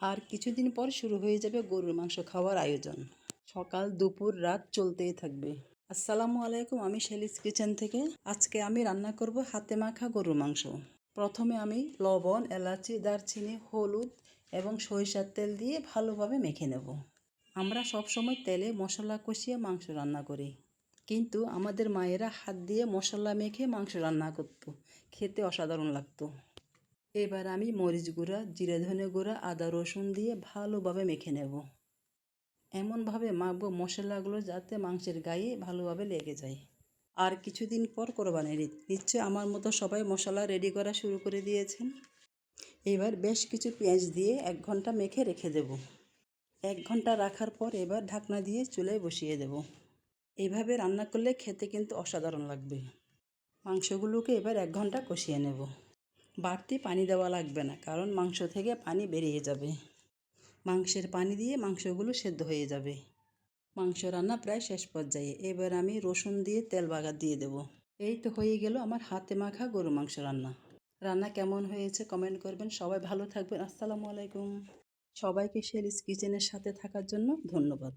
আর কিছুদিন পর শুরু হয়ে যাবে গরুর মাংস খাওয়ার আয়োজন। সকাল, দুপুর, রাত চলতেই থাকবে। আসসালামু আলাইকুম, আমি শেলিস কিচেন থেকে। আজকে আমি রান্না করব হাতে মাখা গরুর মাংস। প্রথমে আমি লবণ, এলাচি, দারচিনি, হলুদ এবং সরিষার তেল দিয়ে ভালোভাবে মেখে নেব। আমরা সবসময় তেলে মশলা কষিয়ে মাংস রান্না করি। কিন্তু আমাদের মায়েরা হাত দিয়ে মশলা মেখে মাংস রান্না করতো। খেতে অসাধারণ লাগতো। এবার আমি মরিচ গুঁড়া, জিরে ধনে গুঁড়া, আদা রসুন দিয়ে ভালোভাবে মেখে নেব। এমনভাবে মাখবো মশলাগুলো যাতে মাংসের গায়ে ভালোভাবে লেগে যায়। আর কিছুদিন পর কোরবানির ঈদ। নিশ্চয় আমার মতো সবাই মশলা রেডি করা শুরু করে দিয়েছেন। এবার বেশ কিছু পেঁয়াজ দিয়ে এক ঘণ্টা মেখে রেখে দেব। এক ঘণ্টা রাখার পর এবার ঢাকনা দিয়ে চুলায় বসিয়ে দেব। এইভাবে রান্না করলে খেতে কিন্তু অসাধারণ লাগবে। মাংসগুলোকে এবার এক ঘণ্টা কষিয়ে নেব। বাড়তি পানি দেওয়া লাগবে না, কারণ মাংস থেকে পানি বেরিয়ে যাবে। মাংসের পানি দিয়ে মাংসগুলো সেদ্ধ হয়ে যাবে। মাংস রান্না প্রায় শেষ পর্যায়ে। এবার আমি রসুন দিয়ে তেল বাগার দিয়ে দেব। এই তো হয়ে গেল আমার হাতে মাখা গরু মাংস রান্না। রান্না কেমন হয়েছে কমেন্ট করবেন। সবাই ভালো থাকবেন। আসসালামু আলাইকুম। সবাইকে শেলিস কিচেনের সাথে থাকার জন্য ধন্যবাদ।